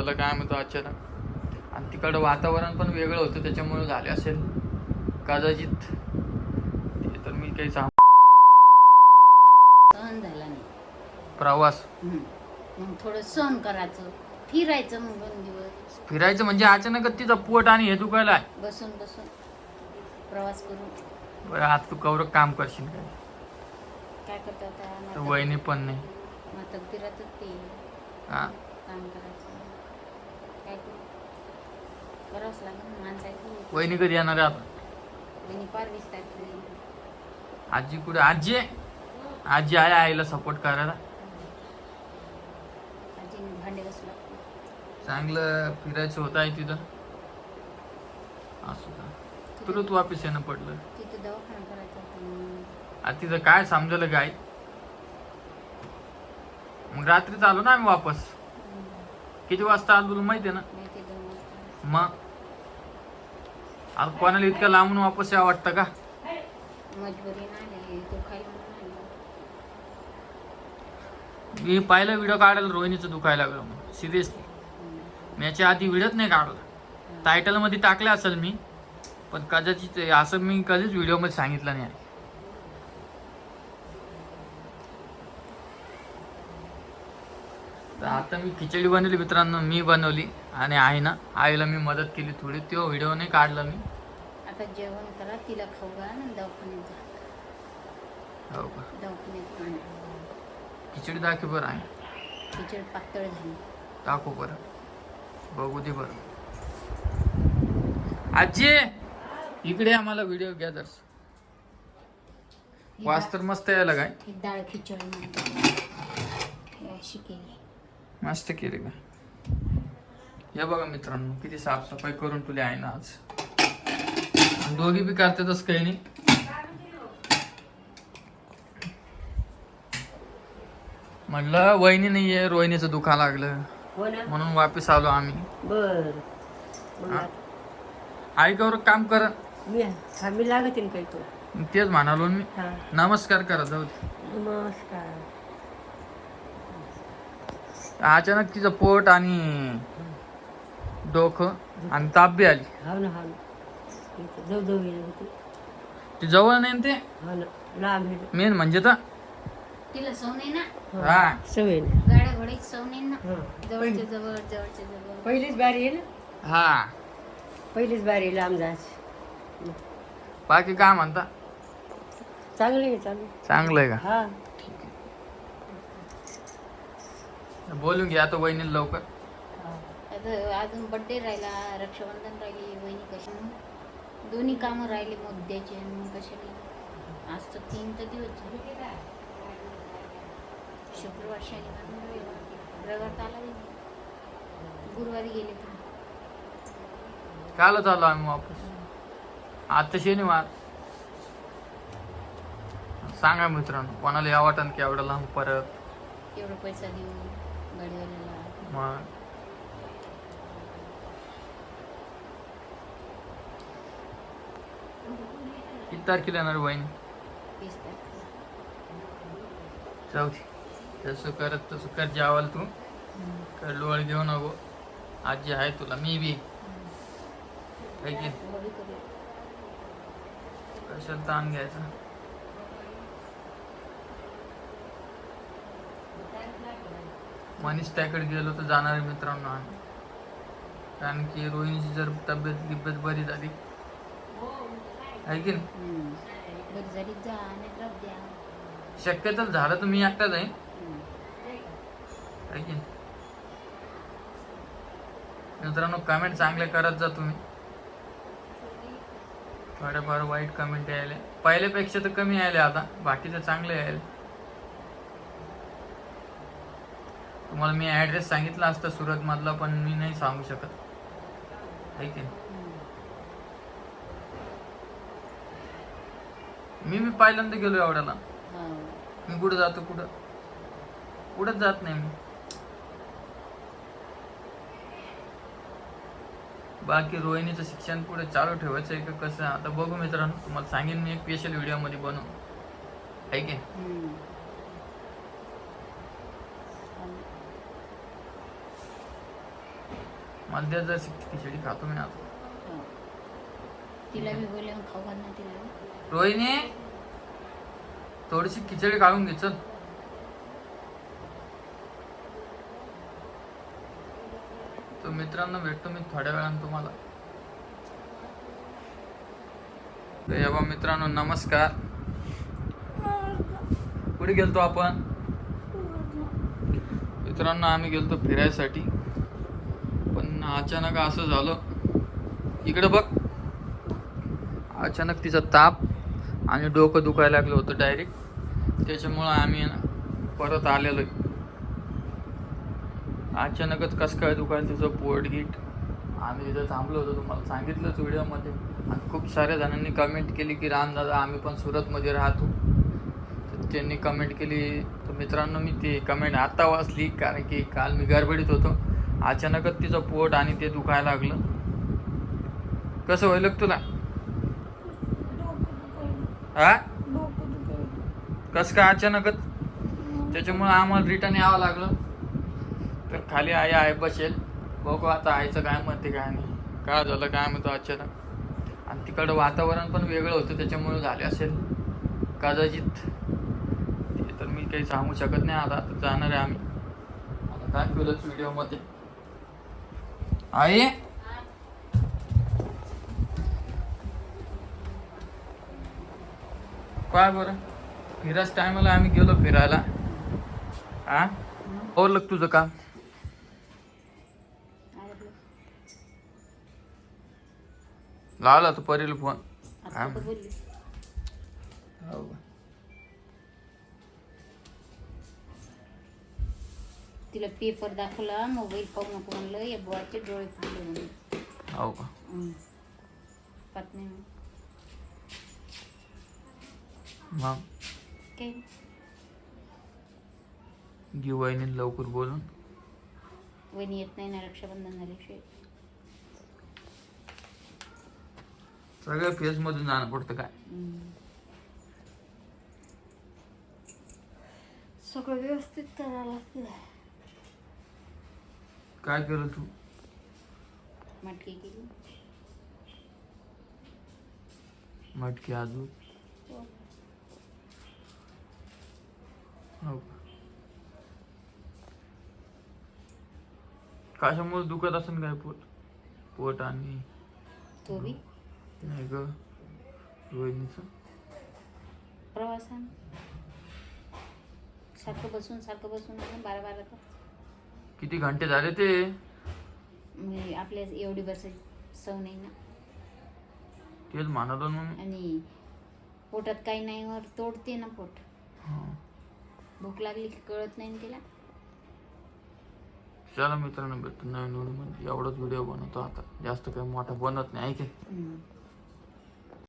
झालं काय म्हणतो अचानक. आणि तिकडं वातावरण पण वेगळं होतं त्याच्यामुळे झाले असेल. कदाचित ते तर मी काही सांग. सहन झाला नाही. प्रवास. मग थोडं सहन करायचं. फिरायचं मग दोन दिवस. फिरायचं म्हणजे अचानकच तिचा पोट आणि हे दुखायला आहे. बसून बसून. प्रवास करून. बरं आज तू कवर काम करशील काय? काय करता आता? तर म्हातार- वहिनी पण नाही. ते. हा. काम करायचं. करावंच लागेल माणसाची. वहिनी कधी येणार आहे आता? तारखेला आजी कुठे? आजी आहे? आजी आहे आईला सपोर्ट करायला. आजीने भांडे घासू लागते चांगलं फिरायचं होत आहे तिथं. असं का तुरंत वापिस येणं पडलं. तिथं दवाखाना करायचा होता म्हणून. आता तिथं काय समजलं काय मग रात्रीच आलो ना आम्ही वापस? किती वाजता आलो तुला माहिती आहे ना? दोन वाजता. मग? आता कोणाला इतकं लांबून वापस यावं वाटतं का. मी पाहिलं व्हिडिओ काढायला रोहिणीचं दुखायला लागलं मग सिरियसली. मी याच्या आधी व्हिडिओच नाही काढला टायटलमध्ये टाकले असेल मी पण कदाचित असं मी कधीच व्हिडिओमध्ये सांगितलं नाही तर आता मी खिचडी बनवली मित्रांनो मी बनवली आणि आहे ना आईला मी मदत केली थोडी तो व्हिडिओ नाही काढला मी आता जेवण करा तिला खाऊ घाला आणि दवाखान्यात जा. हो का? दवाखान्यात आणा खिचडी दाखव बरं आहे. खिचड पातळ झाली. टाकू बरं. बघू दे बरं. आजी इकडे आम्हाला व्हिडिओ घ्या जर ही वास तर मस्त यायला काय? डाळ- ही डाळ खिचडी म्हणतात ही अशी केली. मस्त केले का? हे बघा मित्रांनो किती साफसफाई करून तुला आहे ना आज. दोघी बी करतातच काही नाही. म्हटलं वहिनी नाहीये रोहिणीचं दुखा लागलं. हो ना. म्हणून वापस आलो आम्ही. बर. मग हा? ऐकावर काम कर. मी मी लागते काही तो? तेच म्हणालो मी. हा. नमस्कार करा जाऊ दे. नमस्कार. अचानक तिचं पोट आणि डोकं आणि ताप बी आली. हा ना हा ना. इथं होती ती जवळ नाही ना ते? हा ना लांब आहे. ना. मेन म्हणजे तर. तिला सव नाही ना? हा सवय गाड्या ना? हा. जवळच्या जवळ जवळच्या जवळ. पहिलीच बारी आहे ना? हा. पहिलीच बारी आहे लांब जायची. बाकी काय म्हणता? चांगलं आहे चांगलं चांगलं आहे का? हा. बोलून घ्या आता वहिनीला लवकर. आता अजून बड्डे राहिला रक्षाबंधन राहिली वहिनी कशी दोन्ही कामं राहिली मुद्द्याचे मग कशाने आज तर तीन तर दिवस झाले. शुक्रवार शनिवार रविवार तर आला नाही. गुरुवारी गेले तर कालच आलो आम्ही वापस. आता शनिवार. सांगा मित्रांनो कोणाला या वाटण की एवढं लांब परत? एवढा पैसा देऊन गाडीवाल्याला. मग. किती तारखेला येणार तारखेला. जाऊ दे. जसं करत तसं कर जेवाल तू. कर लोळ घेऊ नको. आजी आहे तुला मी बी. है की? भाभी कधी कशाला ताण घ्यायचा? मनीष त्याकडे गेलो तर जाणार आहे मित्रांनो आम्ही. कारण की रोहिणीची जर तब्येत गिब्येत बरी झाली. आहे की नाही? बरी झाली जा आणि राहू द्या शक्यतो झालं तर मी एकटाच आहे हम्म. आहे की नाही? मित्रांनो कमेंट चांगले करत जा तुम्ही. थोड्याफार वाईट कमेंट यायले. पहिल्यापेक्षा तर कमी यायले आता. बाकीचं चांगले यायले. तुम्हाला मी ऍड्रेस सांगितला असता सुरत मधला पण मी नाही सांगू शकत. आहे की नाही? मी मी पहिल्यांदा गेलो एवढ्याला. हा. मी कुठं जातो कुठं? कुठंच जात नाही मी. बाकी रोहिणीचं शिक्षण पुढे चालू ठेवायचं आहे का कसं आता बघू मित्रांनो तुम्हाला सांगेन मी एक स्पेशल व्हिडिओमध्ये बनवू. आहे की? द्या जर खिचडी खातो मी आता. हो. तिला मी बोलले खाऊ तिला. रोहिणी थोडीशी खिचडी काढून घे चल. तो मित्रांनो भेटतो मी थोड्या वेळानं तुम्हाला. तर हे मित्रांनो नमस्कार. कुठे गेलतो आपण? मित्रांनो आम्ही गेलतो फिरायसाठी. पण अचानक असं झालं. इकडे बघ. अचानक तिचा ताप आणि डोकं दुखायला लागलं होतं डायरेक्ट त्याच्यामुळं आम्ही परत आलेलो अचानकच कसं काय दुखायला तिचं पोट गीट आम्ही तिथं थांबलो होतो तुम्हाला सांगितलंच व्हिडिओमध्ये. आणि खूप साऱ्या जणांनी कमेंट केली की राम दादा आम्ही पण सुरतमध्ये राहतो. तर त्यांनी कमेंट केली तर मित्रांनो मी ती कमेंट आत्ता वाचली कारण की काल मी गडबडीत होतो. अचानकच तिचं पोट आणि ते दुखायला लागलं. कसं होईल तुला? हा? कसं काय अचानकच? त्याच्यामुळे आम्हाला रिटर्न यावं लागलं. तर खाली आई आहे बसेल. बघू आता आईचं काय म्हणते काय नाही. काय झालं काय म्हणतो अचानक. आणि तिकडं वातावरण पण वेगळं होतं त्याच्यामुळे झाले असेल. कदाचित. ते तर मी काही सांगू शकत नाही आता आता जाणार आहे आम्ही. आता काय केलंच व्हिडिओमध्ये आई! काय बरं. फिरायच टायमाला आम्ही गेलो फिरायला. हा का तुझं काम. लावला तू परीला फोन हो? तिला पेपर दाखवला मोबाईल पाहू नको म्हणलं या बुवाचे डोळे फुटले म्हणून. हो का. पाहत नाही मग. घेऊ वहिनी लवकर बोलून. वहिनी येत नाही ना रक्षाबंधन झाल्याशिवाय सगळ्या फेस मधून जाणं पडतं काय. सगळं व्यवस्थित करायला लागतं. काय केलं तू? मटकी केली. मटकी अजून? हो. हो कशामुळे दुखत असेल काय पोट? पोट आणि तो बी नाही ग रोहिणीचं. प्रवासान? सारखं बसून सारखं बसून बारा बारा तास. किती घंटे झाले ते? म्हणजे आपल्या एवढी बसायची सव नाही ना. तेच म्हणालो ना मी. आणि पोटात काही नाही वर तोडते ना पोट. हा. भूक लागली की कळत नाही तिला? चला मित्रांनो भेटतो नवीन व्हिडिओमध्ये एवढाच व्हिडिओ बनवतो आता. जास्त काही मोठा बनत नाही ऐके.